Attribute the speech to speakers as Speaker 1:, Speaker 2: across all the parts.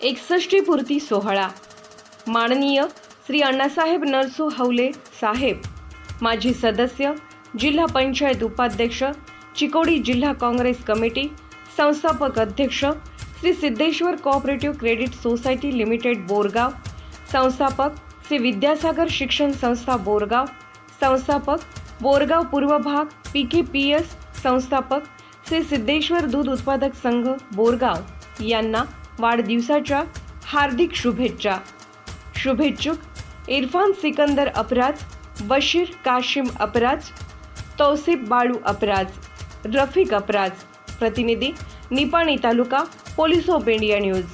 Speaker 1: एकसष्टी पूर्ती सोहळा. माननीय श्री अण्णासाहेब नरसू हवले साहेब माजी सदस्य जिल्हा पंचायत उपाध्यक्ष चिकोडी जिल्हा काँग्रेस कमिटी संस्थापक अध्यक्ष Shri Siddheshwar cooperative credit society limited Borgaon संस्थापक श्री विद्यासागर शिक्षण संस्था बोरगाव संस्थापक बोरगाव पूर्व भाग पी के पी एस संस्थापक श्री सिद्धेश्वर दूध उत्पादक संघ बोरगाव यांना वाढदिवसाच्या हार्दिक शुभेच्छा. शुभेच्छुक इरफान सिकंदर अपराज बशीर काशिम अपराज तौसिफ बाळू अपराज रफिक अपराज. प्रतिनिधी Nipani taluka police of India news.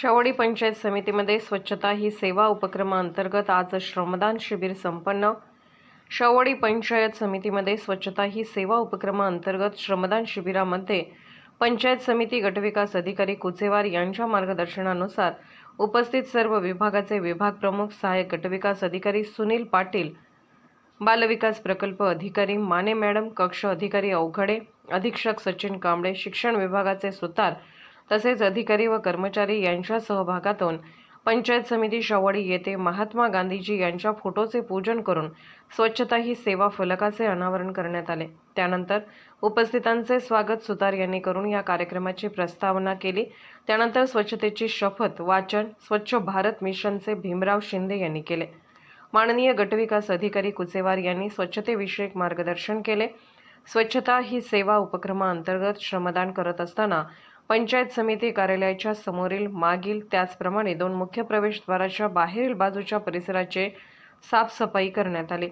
Speaker 1: Shevadi panchayat समितीमध्ये स्वच्छता ही सेवा उपक्रमाअंतर्गत आज श्रमदान शिबिर संपन्न. शेवडी पंचायत समितीमध्ये स्वच्छता ही सेवा उपक्रमाअंतर्गत श्रमदान शिबिरामध्ये पंचायत समिती गटविकास अधिकारी कुचेवार यांच्या मार्गदर्शनानुसार उपस्थित सर्व विभागाचे विभाग प्रमुख सहाय्यक गटविकास अधिकारी सुनील पाटील बालविकास प्रकल्प अधिकारी माने मॅडम कक्ष अधिकारी अवघडे अधीक्षक सचिन कांबळे शिक्षण विभागाचे सुतार तसेच अधिकारी व कर्मचारी यांच्या सहभागातून पंचायत समिती शवाडी येथे महात्मा गांधीजी यांच्या फोटोचे पूजन करून स्वच्छता ही सेवा फलकाचे अनावरण करण्यात आले. त्यानंतर उपस्थितांचे स्वागत सुतार यांनी करून या कार्यक्रमाची प्रस्तावना केली. त्यानंतर स्वच्छतेची शपथ वाचन स्वच्छ भारत मिशनचे भीमराव शिंदे यांनी केले. माननीय गटविकास अधिकारी कुचेवार यांनी स्वच्छतेविषयक मार्गदर्शन केले. स्वच्छता ही सेवा उपक्रमाअंतर्गत श्रमदान करत असताना पंचायत समिती कार्यालयाच्या समोरील मागील त्याचप्रमाणे दोन मुख्य प्रवेशद्वाराच्या बाहेरील बाजूच्या परिसराचे साफसफाई करण्यात आली.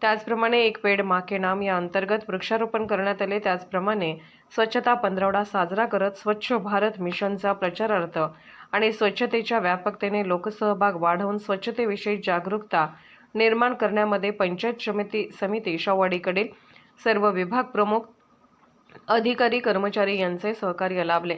Speaker 1: त्याचप्रमाणे एक पेड माके नाम या अंतर्गत वृक्षारोपण करण्यात आले. त्याचप्रमाणे स्वच्छता पंधरवडा साजरा करत स्वच्छ भारत मिशनचा प्रचारार्थ आणि स्वच्छतेच्या व्यापकतेने लोकसहभाग वाढवून स्वच्छतेविषयी जागरूकता निर्माण करण्यामध्ये पंचायत समिती समिती शवाडीकडील सर्व विभाग प्रमुख अधिकारी कर्मचारी यांचे सहकार्य लाभले.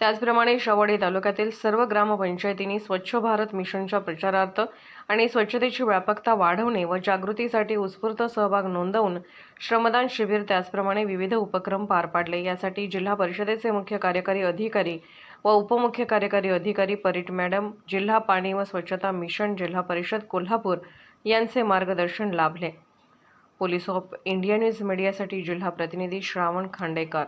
Speaker 1: त्याचप्रमाणे शवडे तालुक्यातील सर्व ग्रामपंचायतींनी स्वच्छ भारत मिशनच्या प्रचारार्थ आणि स्वच्छतेची व्यापकता वाढवणे व जागृतीसाठी उत्स्फूर्त सहभाग नोंदवून श्रमदान शिबिर त्याचप्रमाणे विविध उपक्रम पार पाडले. यासाठी जिल्हा परिषदेचे मुख्य कार्यकारी अधिकारी व उपमुख्य कार्यकारी अधिकारी परीट मॅडम जिल्हा पाणी व स्वच्छता मिशन जिल्हा परिषद कोल्हापूर यांचे मार्गदर्शन लाभले. पोलीस ऑफ इंडिया न्यूज मीडियासाठी जिल्हा प्रतिनिधी श्रावण खांडेकर.